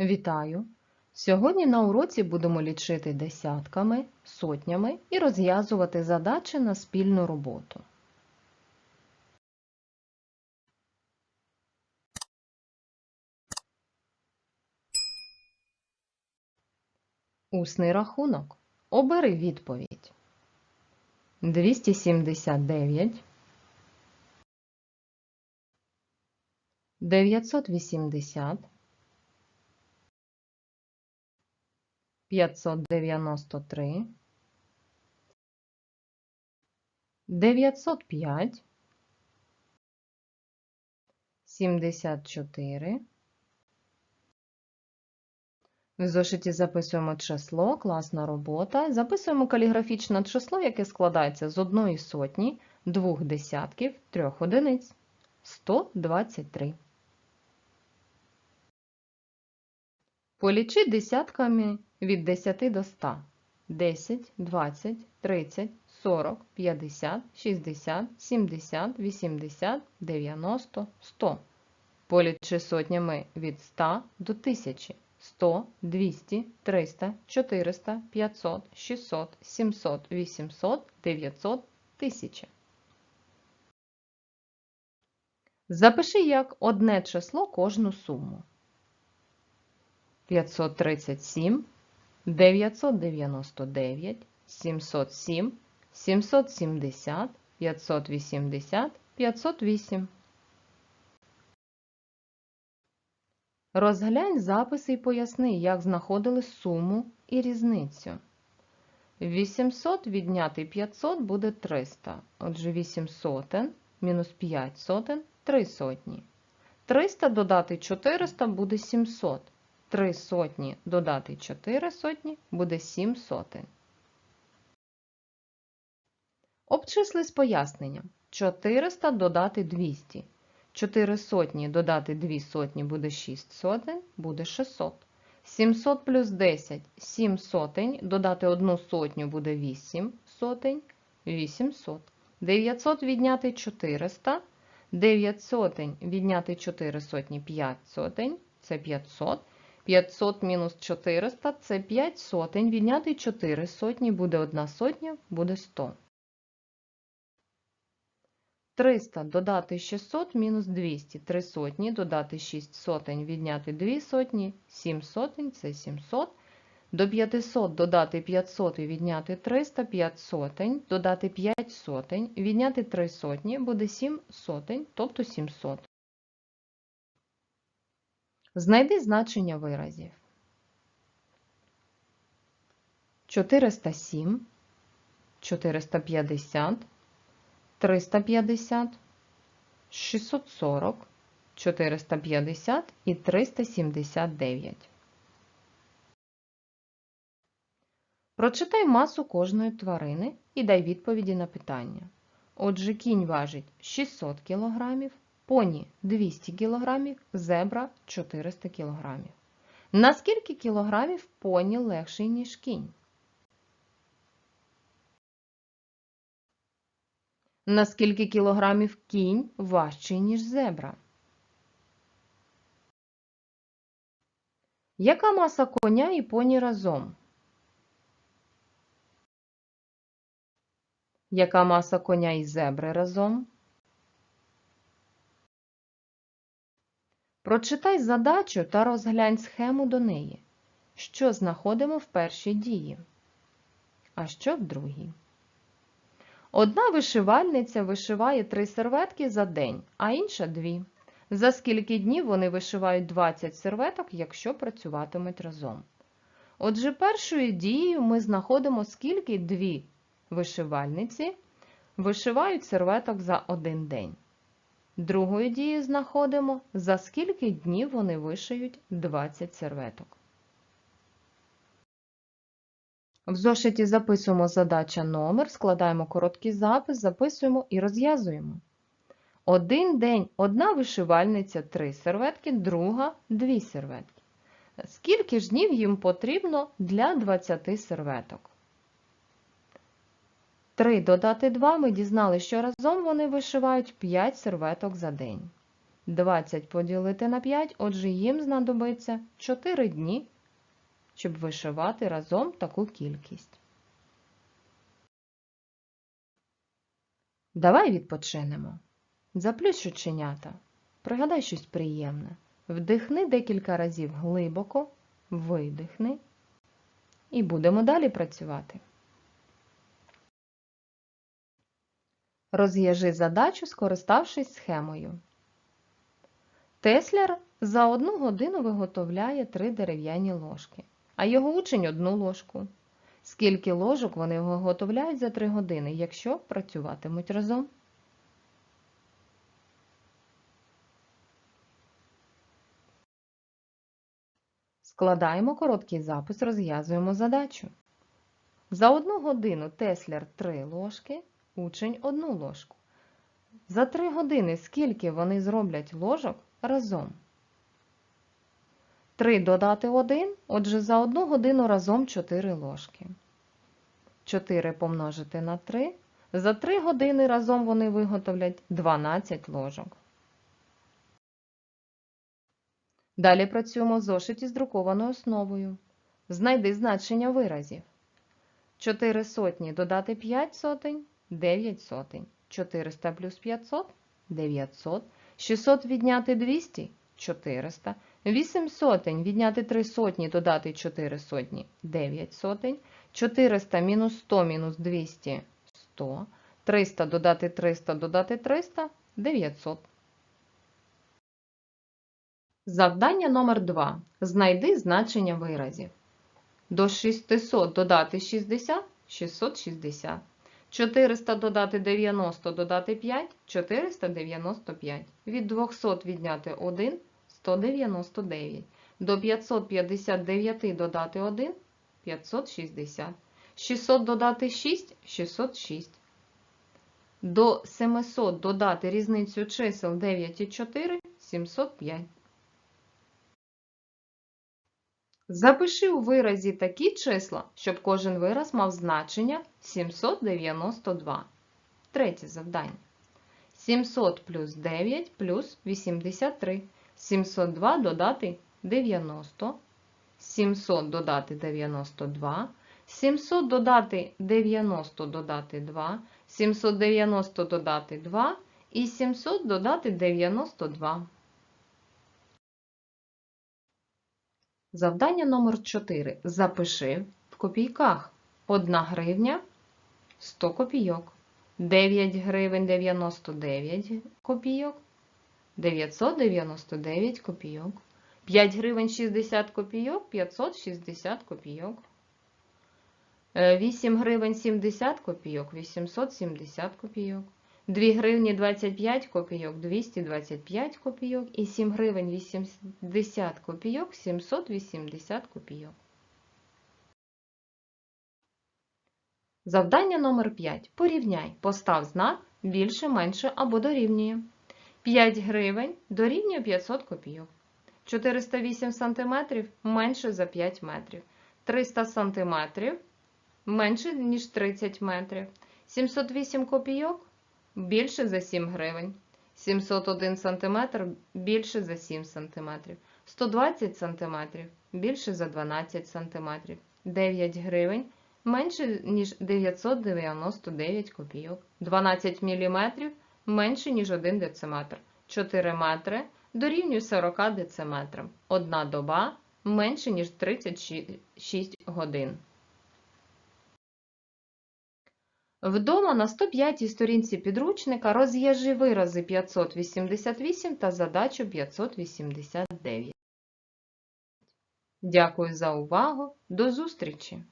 Вітаю! Сьогодні на уроці будемо лічити десятками, сотнями і розв'язувати задачі на спільну роботу. Усний рахунок. Обери відповідь. 279 980 593 905 74 В зошиті записуємо число, класна робота. Записуємо каліграфічне число, яке складається з одної сотні, двох десятків, трьох одиниць. 123. Полічи десятками від 10 до 100. 10, 20, 30, 40, 50, 60, 70, 80, 90, 100. Полічи сотнями від 100 до 1000. 100, 200, 300, 400, 500, 600, 700, 800, 900, 1000. Запиши як одне число кожну суму. 537, 999, 707, 770, 580, 508. Розглянь записи і поясни, як знаходили суму і різницю. 800 відняти 500 буде 300. Отже, 8 сотен мінус 5 сотен – 3 сотні. 300 додати 400 буде 700. 3 сотні додати 4 сотні буде 7 сотень. Обчисли з поясненням. 400 додати 200. 4 сотні додати 2 сотні буде 6 сотень, буде 600. 700 плюс 10 – 7 сотень, додати 1 сотню буде 8 сотень, 800. 900 відняти 400, 9 сотень відняти 4 сотні 5 сотень, це 500. 500 мінус 400 – це 5 сотень, відняти 4 сотні буде 1 сотня, буде 100. 300 додати 600 мінус 200, 3 сотні, додати 6 сотень, відняти 2 сотні, 7 сотень – це 700. До 500 додати 500 і відняти 300, 5 сотень, додати 5 сотень, відняти 3 сотні буде 7 сотень, тобто 700. Знайди значення виразів. 407, 450, 350, 640, 450 і 379. Прочитай масу кожної тварини і дай відповіді на питання. Отже, кінь важить 600 кг, поні 200 кг, зебра 400 кг. На скільки кілограмів поні легший, ніж кінь? На скільки кілограмів кінь важчий, ніж зебра? Яка маса коня і поні разом? Яка маса коня і зебри разом? Прочитай задачу та розглянь схему до неї. Що знаходимо в першій дії? А що в другій? Одна вишивальниця вишиває три серветки за день, а інша дві. За скільки днів вони вишивають 20 серветок, якщо працюватимуть разом. Отже, першою дією ми знаходимо, скільки дві вишивальниці вишивають серветок за один день. Другою дією знаходимо, за скільки днів вони вишиють 20 серветок. В зошиті записуємо задача номер, складаємо короткий запис, записуємо і розв'язуємо. Один день одна вишивальниця 3 серветки, друга 2 серветки. Скільки ж днів їм потрібно для 20 серветок? 3 додати 2 ми дізналися, що разом вони вишивають 5 серветок за день. 20 поділити на 5, отже їм знадобиться 4 дні, щоб вишивати разом таку кількість. Давай відпочинемо. Заплющ оченята. Пригадай щось приємне. Вдихни декілька разів глибоко, видихни. І будемо далі працювати. Розв'яжи задачу, скориставшись схемою. Тесляр за одну годину виготовляє три дерев'яні ложки, а його учень одну ложку. Скільки ложок вони виготовляють за три години, якщо працюватимуть разом? Складаємо короткий запис, розв'язуємо задачу. За одну годину Тесляр 3 ложки, учень 1 ложку. За 3 години скільки вони зроблять ложок разом? 3 додати 1, отже, за 1 годину разом 4 ложки. 4 помножити на 3. За 3 години разом вони виготовлять 12 ложок. Далі працюємо зошиті з друкованою основою. Знайди значення виразів. 4 сотні додати 5 сотень 9 сотень. 400 плюс 500 900. 600 відняти 200 400. 8 сотень відняти 3 сотні додати 4 сотні 9 сотень. 400 мінус 100 мінус 200 100. 300 додати 300 додати 300 900. Завдання номер 2. Знайди значення виразів. До 600 додати 60 660. 400 додати 90 додати 5 495. Від 200 відняти 1 199. До 559 додати 1 560. 600 додати 6 606. До 700 додати різницю чисел 9 і 4 705. Запиши у виразі такі числа, щоб кожен вираз мав значення 792. Третє завдання. 700 плюс 9 плюс 83. 702 додати 90. 700 додати 92. 700 додати 90 додати 2. 790 додати 2. І 700 додати 92. Завдання номер 4. Запиши в копійках. 1 гривня 100 копійок, 9 гривень 99 копійок, 999 копійок, 5 гривень 60 копійок, 560 копійок, 8 гривень 70 копійок, 870 копійок. 2 гривні 25 копійок, 225 копійок і 7 гривень 80 копійок, 780 копійок. Завдання номер 5. Порівняй. Постав знак більше, менше або дорівнює. 5 гривень дорівнює 500 копійок. 408 см менше за 5 метрів. 300 см менше, ніж 30 метрів. 708 копійок більше за 7 гривень. 701 см більше за 7 см. 120 см більше за 12 см. 9 гривень менше, ніж 999 копійок. 12 мм менше, ніж 1 дециметр. 4 метри дорівнює 40 дециметрам. Одна доба менше, ніж 36 годин. Вдома на 105-й сторінці підручника розв'яжи вирази 588 та задачу 589. Дякую за увагу. До зустрічі!